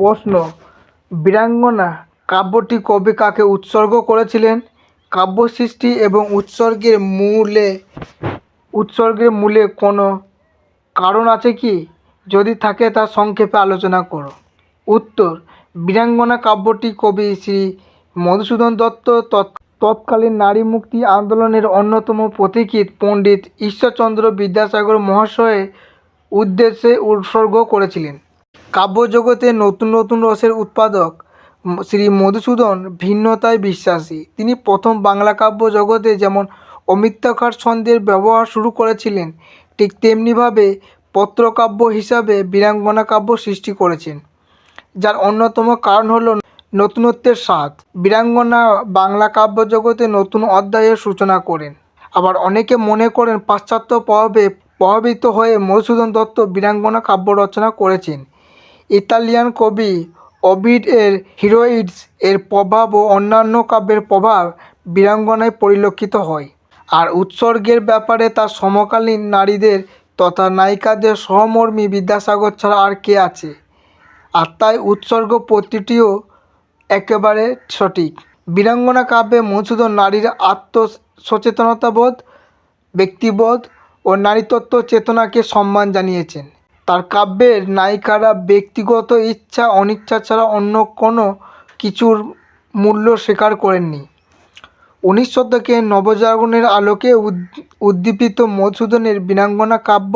প্রশ্ন, বীরাঙ্গনা কাব্যটি কবি কাকে উৎসর্গ করেছিলেন? কাব্য সৃষ্টি এবং উৎসর্গের মূলে উৎসর্গের মূলে কোনো কারণ আছে কি? যদি থাকে তা সংক্ষেপে আলোচনা করো। উত্তর, বীরাঙ্গনা কাব্যটি কবি শ্রী মধুসূদন দত্ত তৎ- তৎকালীন নারী মুক্তি আন্দোলনের অন্যতম পথিকৃৎ পণ্ডিত ঈশ্বরচন্দ্র বিদ্যাসাগর মহাশয়ের উদ্দেশ্যে উৎসর্গ করেছিলেন। কাব্যজগতে নতুন নতুন রসের উৎপাদক শ্রী মধুসূদন ভিন্নতায় বিশ্বাসী। তিনি প্রথম বাংলা কাব্য জগতে যেমন অমিত্যাকার ছন্দের ব্যবহার শুরু করেছিলেন, ঠিক তেমনিভাবে পত্রকাব্য হিসাবে বীরাঙ্গনা কাব্য সৃষ্টি করেছেন, যার অন্যতম কারণ হলো নতুনত্বের স্বাদ। বীরাঙ্গনা বাংলা কাব্য জগতে নতুন অধ্যায়ের সূচনা করেন। আবার অনেকে মনে করেন পাশ্চাত্য প্রভাবে প্রভাবিত হয়ে মধুসূদন দত্ত বীরাঙ্গনা কাব্য রচনা করেছেন। ইতালিয়ান কবি ওভিড এর হিরোইডস এর প্রভাব ও অন্যান্য কাব্যের প্রভাব বীরাঙ্গনায় পরিলক্ষিত হয়। আর উৎসর্গের ব্যাপারে তার সমকালীন নারীদের তথা নায়িকাদের সহমর্মী বিদ্যাসাগর ছাড়া আর কে আছে? আর তাই উৎসর্গ প্রতিটিও একেবারে সঠিক। বীরাঙ্গনা কাব্যে মধুসূদন নারীর আত্মসচেতনতাবোধ, ব্যক্তিবোধ ও নারীতত্ত্ব চেতনাকে সম্মান জানিয়েছেন। তার কাব্যের নায়িকারা ব্যক্তিগত ইচ্ছা, অনিচ্ছা ছাড়া অন্য কোনো কিছুর মূল্য স্বীকার করেননি। উনিশ শতকে নবজাগরণের আলোকে উদ্দীপিত মধুসূদনের বীরাঙ্গনা কাব্য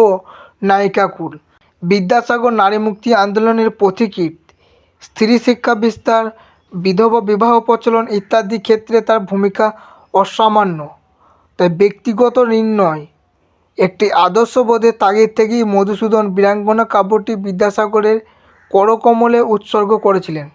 নায়িকাকুল। বিদ্যাসাগর নারী মুক্তি আন্দোলনের পথিকৃৎ। স্ত্রী শিক্ষা বিস্তার, বিধবা বিবাহ প্রচলন ইত্যাদি ক্ষেত্রে তার ভূমিকা অসামান্য। তাই ব্যক্তিগত নির্ণয় একটি আদর্শবোধের তাগিদ থেকেই মধুসূদন বীরাঙ্গনা কাব্যটি বিদ্যাসাগরের করকমলে উৎসর্গ করেছিলেন।